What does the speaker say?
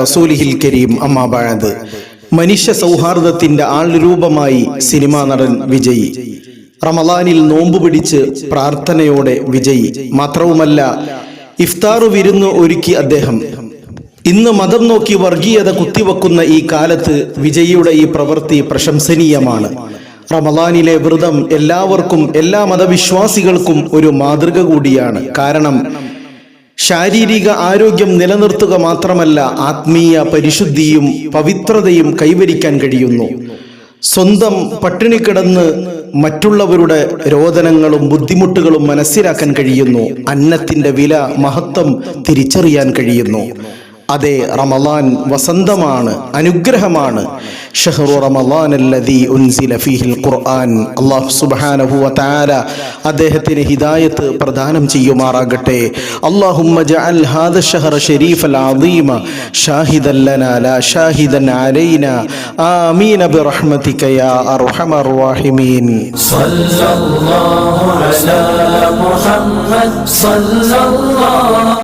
റസൂലിഹിൽ കരീം. മനുഷ്യ സൗഹാർദ്ദത്തിന്റെ ആൾരൂപമായി സിനിമാ നടൻ വിജയ്. റമലാനിൽ നോമ്പ് പിടിച്ച് പ്രാർത്ഥനയോടെ വിജയ്. മാത്രവുമല്ല ഇഫ്താറു വിരുന്ന് ഒരുക്കി അദ്ദേഹം. ഇന്ന് മതം നോക്കി വർഗീയത കുത്തിവെക്കുന്ന ഈ കാലത്ത് വിജയിയുടെ ഈ പ്രവൃത്തി പ്രശംസനീയമാണ്. റമലാനിലെ വ്രതം എല്ലാവർക്കും എല്ലാ മതവിശ്വാസികൾക്കും ഒരു മാതൃക കൂടിയാണ്. കാരണം ശാരീരിക ആരോഗ്യം നിലനിർത്തുക മാത്രമല്ല ആത്മീയ പരിശുദ്ധിയും പവിത്രതയും കൈവരിക്കാൻ കഴിയുന്നു. സ്വന്തം പട്ടിണി കിടന്ന് മറ്റുള്ളവരുടെ രോദനങ്ങളും ബുദ്ധിമുട്ടുകളും മനസ്സിലാക്കാൻ കഴിയുന്നു. അന്നത്തിന്റെ വില മഹത്വം തിരിച്ചറിയാൻ കഴിയുന്നു. അതെ റമലാൻ വസന്തമാണ് അനുഗ്രഹമാണ്. ഷഹറു റമലാൻ ഉൻസില ഫീഹിൽ ഖുർആൻ. അല്ലാഹു സുബ്ഹാനഹു വ അദ്ദേഹത്തിന് ഹിദായത്ത് പ്രദാനം ചെയ്യുമാറാകട്ടെ. അല്ലാഹുമ്മ ജഅൽ ഹാദ ഷഹറ ശരീഫൽ അദീമ ഷാഹിദൻ ഷാഹിദൻ അലൈനാ. ആമീൻ ബിറഹ്മതിക യാ അർഹമർ റഹീമീൻ. സല്ലല്ലാഹു അലാ മുഹമ്മദ് സല്ലല്ലാഹു